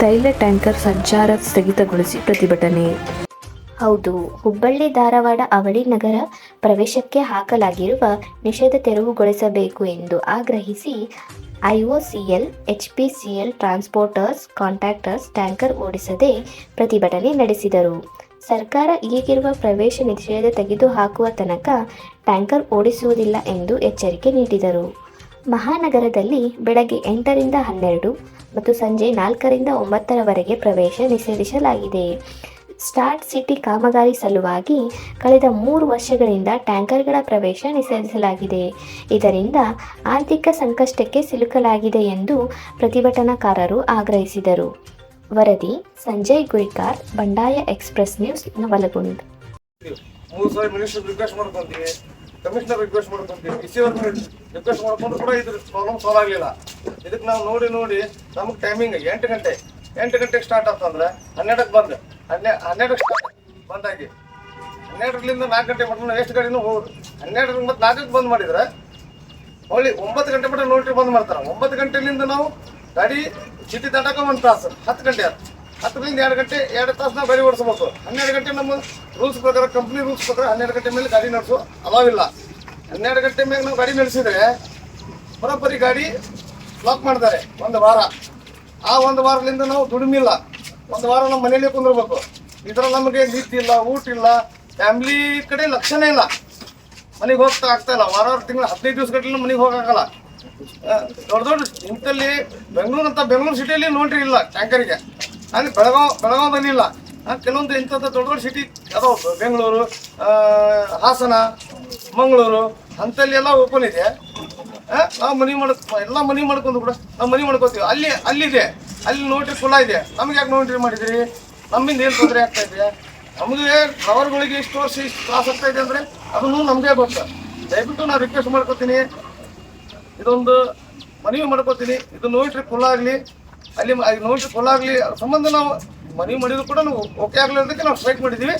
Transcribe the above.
ತೈಲ ಟ್ಯಾಂಕರ್ ಸಂಚಾರ ಸ್ಥಗಿತಗೊಳಿಸಿ ಪ್ರತಿಭಟನೆ. ಹೌದು, ಹುಬ್ಬಳ್ಳಿ ಧಾರವಾಡ ಅವಳಿ ನಗರ ಪ್ರವೇಶಕ್ಕೆ ಹಾಕಲಾಗಿರುವ ನಿಷೇಧ ತೆರವುಗೊಳಿಸಬೇಕು ಎಂದು ಆಗ್ರಹಿಸಿ IOCL, HPCL transporters, contractors tanker ಓಡಿಸದೆ ಪ್ರತಿಭಟನೆ ನಡೆಸಿದರು. ಸರ್ಕಾರ ಈಗಿರುವ ಪ್ರವೇಶ ನಿಷೇಧ ತೆಗೆದುಹಾಕುವ ತನಕ ಟ್ಯಾಂಕರ್ ಓಡಿಸುವುದಿಲ್ಲ ಎಂದು ಎಚ್ಚರಿಕೆ ನೀಡಿದರು. ಮಹಾನಗರದಲ್ಲಿ ಬೆಳಗ್ಗೆ ಎಂಟರಿಂದ ಹನ್ನೆರಡು ಮತ್ತು ಸಂಜೆ ನಾಲ್ಕರಿಂದ ಒಂಬತ್ತರವರೆಗೆ ಪ್ರವೇಶ ನಿಷೇಧಿಸಲಾಗಿದೆ. ಸ್ಟಾರ್ಟ್ ಸಿಟಿ ಕಾಮಗಾರಿ ಸಲುವಾಗಿ ಕಳೆದ ಮೂರು ವರ್ಷಗಳಿಂದ ಟ್ಯಾಂಕರ್ಗಳ ಪ್ರವೇಶ ನಿಷೇಧಿಸಲಾಗಿದೆ. ಇದರಿಂದ ಆರ್ಥಿಕ ಸಂಕಷ್ಟಕ್ಕೆ ಸಿಲುಕಲಾಗಿದೆ ಎಂದು ಪ್ರತಿಭಟನಾಕಾರರು ಆಗ್ರಹಿಸಿದರು. ವರದಿ, Sanjay Gurikar, Bandaya express news Navalgund. Commissioner request ಮಾಡ್ಕೊಂತೀವಿ. ಡಿ ಸಿ ಅವ್ರನ್ನ ರಿಕ್ವೆಸ್ಟ್ ಮಾಡ್ಕೊಂಡು ಕೂಡ ಇದ್ರ. ಪ್ರಾಬ್ಲಮ್ ಸಾಲ್ವ್ ಆಗಲಿಲ್ಲ. ಇದಕ್ಕೆ ನಾವು ನೋಡಿ ನೋಡಿ ನಮಗೆ ಟೈಮಿಂಗ್ ಎಂಟು ಗಂಟೆ, ಎಂಟು ಗಂಟೆಗೆ ಸ್ಟಾರ್ಟ್ ಆತಂದ್ರೆ ಹನ್ನೆರಡಕ್ಕೆ ಬಂದು, ಹನ್ನೆ ಹನ್ನೆರಡಕ್ಕೆ ಸ್ಟಾರ್ಟ್ ಬಂದಾಗಿ. ಹನ್ನೆರಡರಿಂದ ನಾಲ್ಕು ಗಂಟೆ ಮಟ್ಟ ಎಷ್ಟು ಗಾಡಿನೂ ಹೋಗೋದು. ಹನ್ನೆರಡರಿಂದ ಮತ್ತು ನಾಲ್ಕಕ್ಕೆ ಬಂದ್ ಮಾಡಿದ್ರೆ ಹೊಳ್ಳಿ ಒಂಬತ್ತು ಗಂಟೆ ಮಟ್ಟ ನೋಟ್ರಿ ಬಂದ್ ಮಾಡ್ತಾರೆ. ಒಂಬತ್ತು ಗಂಟೆಲಿಂದ ನಾವು ಗಾಡಿ ಚೀಟಿ ದಾಟಕ ಒಂದು ತಾಸು, ಹತ್ತು ಗಂಟೆ ಆಯ್ತು ಹತ್ತರಿಂದ ಎರಡು ಗಂಟೆ, ಎರಡು ತಾಸು ನಾವು ಗಾಡಿ ಓಡಿಸ್ಬೇಕು. ಹನ್ನೆರಡು ಗಂಟೆ ನಮ್ಮ ರೂಲ್ಸ್ ಪ್ರಕಾರ ಕಂಪ್ನಿ ರೂಲ್ಸ್ ಪ್ರಕಾರ ಹನ್ನೆರಡು ಗಂಟೆ ಮೇಲೆ ಗಾಡಿ ನಡೆಸೋ ಅಲಾವಿಲ್ಲ ಹನ್ನೆರಡು ಗಂಟೆ ಮೇಲೆ ನಾವು ಗಾಡಿ ನಡೆಸಿದ್ರೆ ಬರೋಬ್ಬರಿ ಗಾಡಿ ಲಾಕ್ ಮಾಡ್ತಾರೆ ಒಂದು ವಾರ. ಆ ಒಂದು ವಾರದಿಂದ ನಾವು ದುಡಿಮಿಲ್ಲ. ಒಂದು ವಾರ ನಮ್ಮ ಮನೇಲಿ ಕುಂದಿರ್ಬೇಕು. ಇದರ ನಮಗೆ ನಿದ್ದೆ ಇಲ್ಲ, ಊಟ ಇಲ್ಲ ಫ್ಯಾಮ್ಲಿ ಕಡೆ ಲಕ್ಷಣ ಇಲ್ಲ. ಮನೆಗೆ ಹೋಗ್ತಾ ಆಗ್ತಾ ಇಲ್ಲ. ವಾರ ವಾರ, ತಿಂಗಳು, ಹದಿನೈದು ದಿವಸ ಮನೆಗೆ ಹೋಗಕ್ಕಾಗಲ್ಲ. ದೊಡ್ಡ ದೊಡ್ಡ ಇಂಥಲ್ಲಿ ಬೆಂಗಳೂರು ಅಂತ ಬೆಂಗಳೂರು ಸಿಟಿಯಲ್ಲಿ ನೋಡ್ರಿ ಇಲ್ಲ ಟ್ಯಾಂಕರಿಗೆ ಅಲ್ಲಿ ಬೆಳಗಾವ್ ಬೆಳಗಾವ್ ಬಂದಿಲ್ಲ ಕೆಲವೊಂದು ಇಂಥ ದೊಡ್ಡ ದೊಡ್ಡ ಸಿಟಿ ಅದಾವ ಬೆಂಗಳೂರು ಹಾಸನ, ಮಂಗಳೂರು, ಅಂಥಲ್ಲಿ ಎಲ್ಲ ಓಪನ್ ಇದೆ. ನಾವು ಮನಿ ಮಾಡ, ಎಲ್ಲ ಮನಿ ಮಾಡ್ಕೊಂಡು ಕೂಡ ನಾವು ಮನಿ ಮಾಡ್ಕೋತೀವಿ. ಅಲ್ಲಿ, ಅಲ್ಲಿದೆ. ಅಲ್ಲಿ ನೋಟ್ರಿ ಫುಲ್ಲ ಇದೆ. ನಮ್ಗೆ ಯಾಕೆ ನೋಟ್ರಿ ಮಾಡಿದ್ರಿ? ನಮ್ಮಿಂದ ಏನು ತೊಂದರೆ ಆಗ್ತಾ ಇದೆ? ನಮಗೆ ಡ್ರೈವರ್ಗಳಿಗೆ ಇಷ್ಟು ವರ್ಷ ಇಷ್ಟು ತ್ರಾಸ ಆಗ್ತಾ ಇದೆ ಅಂದರೆ ಅದನ್ನು ನಮಗೆ ಗೊತ್ತು ದಯವಿಟ್ಟು ನಾನು ರಿಕ್ವೆಸ್ಟ್ ಮಾಡ್ಕೋತೀನಿ. ಇದೊಂದು ಮನವಿ ಮಾಡ್ಕೋತೀನಿ. ಇದು ನೋಟ್ರಿ ಫುಲ್ ಆಗಲಿ. ಅಲ್ಲಿ ನೋಟ್ರಿ ಫುಲ್ ಆಗಲಿ, ಸಂಬಂಧ ನಾವು ಮನವಿ ಮಾಡಿದ್ರು ಕೂಡ ನಾವು ಓಕೆ ಅನ್ನೋದಕ್ಕೆ ನಾವು ಸ್ಟ್ರೈಕ್ ಮಾಡಿದ್ದೀವಿ.